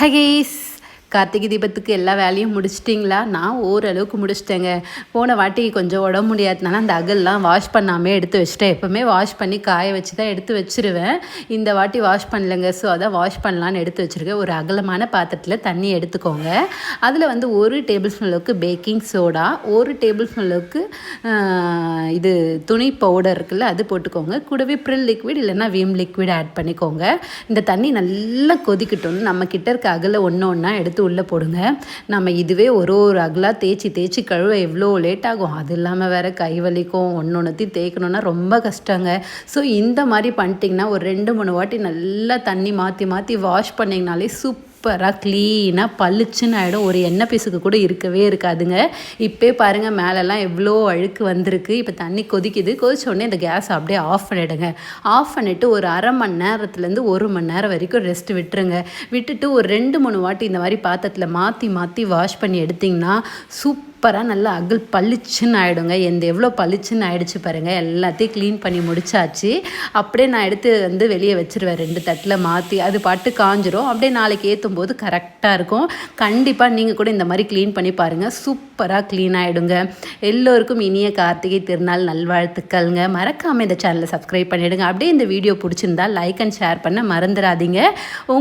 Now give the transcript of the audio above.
ஹகேஸ் கார்த்திகை தீபத்துக்கு எல்லா வேலையும் முடிச்சிட்டிங்களா? நான் ஓரளவுக்கு முடிச்சிட்டேங்க. போன வாட்டி கொஞ்சம் உடம்பு முடியாதனால அந்த அகல்லாம் வாஷ் பண்ணாமே எடுத்து வச்சுட்டேன். எப்போவுமே வாஷ் பண்ணி காய வச்சு தான் எடுத்து வச்சிருவேன். இந்த வாட்டி வாஷ் பண்ணலைங்க. ஸோ அதை வாஷ் பண்ணலான்னு எடுத்து வச்சுருக்கேன். ஒரு அகலமான பாத்திரத்தில் தண்ணி எடுத்துக்கோங்க. அதில் வந்து ஒரு டேபிள் ஸ்பூன் அளவுக்கு பேக்கிங் சோடா ஒரு டேபிள் ஸ்பூன் அளவுக்கு இது துணி பவுடர் இருக்குல்ல அது போட்டுக்கோங்க. கூடவே ப்ரில் லிக்விட் இல்லைன்னா வீம் லிக்விட் ஆட் பண்ணிக்கோங்க. இந்த தண்ணி நல்லா கொதிக்கட்டும் நம்ம கிட்ட இருக்க அகல ஒன்று ஒன்றா எடுத்து உள்ளே போடுங்க. நம்ம இதுவே ஒரு ஒரு அகலாக தேய்ச்சி தேய்ச்சி கழுவ எவ்வளோ லேட் ஆகும். அது இல்லாமல் வேறு கை வலிக்கும் ஒன்று ஒன்றுத்தையும் தேய்க்கணுன்னா ரொம்ப கஷ்டங்க. ஸோ இந்த மாதிரி பண்ணிட்டிங்கன்னா ஒரு ரெண்டு மூணு வாட்டி நல்லா தண்ணி மாற்றி மாற்றி வாஷ் பண்ணிங்கனாலே சூப் சூப்பராக க்ளீனாக பளிச்சுன்னு ஆகிடும் ஒரு எண்ணெய் பீஸுக்கு கூட இருக்கவே இருக்காதுங்க. இப்போ பாருங்கள் மேலெல்லாம் எவ்வளோ அழுக்கு வந்திருக்கு. இப்போ தண்ணி கொதிக்குது. கொதிச்ச உடனே இந்த கேஸ் அப்படியே ஆஃப் பண்ணிவிடுங்க ஆஃப் பண்ணிவிட்டு ஒரு அரை மணி நேரத்துலேருந்து ஒரு மணி நேரம் வரைக்கும் ரெஸ்ட் விட்டுருங்க. விட்டுட்டு ஒரு ரெண்டு மூணு வாட்டி இந்த மாதிரி பாத்திரத்தில் மாற்றி மாற்றி வாஷ் பண்ணி எடுத்திங்கன்னா சூப்பராக நல்லா அகல் பளிச்சுன்னு ஆகிடுங்க எந்த எவ்வளோ பளிச்சுன்னு ஆகிடுச்சு பாருங்கள் எல்லாத்தையும் க்ளீன் பண்ணி முடிச்சாச்சு. அப்படியே நான் எடுத்து வந்து வெளியே வச்சுருவேன். ரெண்டு தட்டில் மாற்றி அது பாட்டு காஞ்சிரும். அப்படியே நாளைக்கு ஏற்றும் போது கரெக்டாக இருக்கும். கண்டிப்பாக நீங்கள் கூட இந்த மாதிரி க்ளீன் பண்ணி பாருங்கள் சூப்பராக க்ளீன் ஆகிடுங்க எல்லோருக்கும் இனிய கார்த்திகை திருநாள் நல்வாழ்த்துக்கள்ங்க. மறக்காமல் இந்த சேனலை சப்ஸ்கிரைப் பண்ணிவிடுங்க அப்படியே இந்த வீடியோ பிடிச்சிருந்தா லைக் அண்ட் ஷேர் பண்ண மறந்துடாதீங்க. உங்க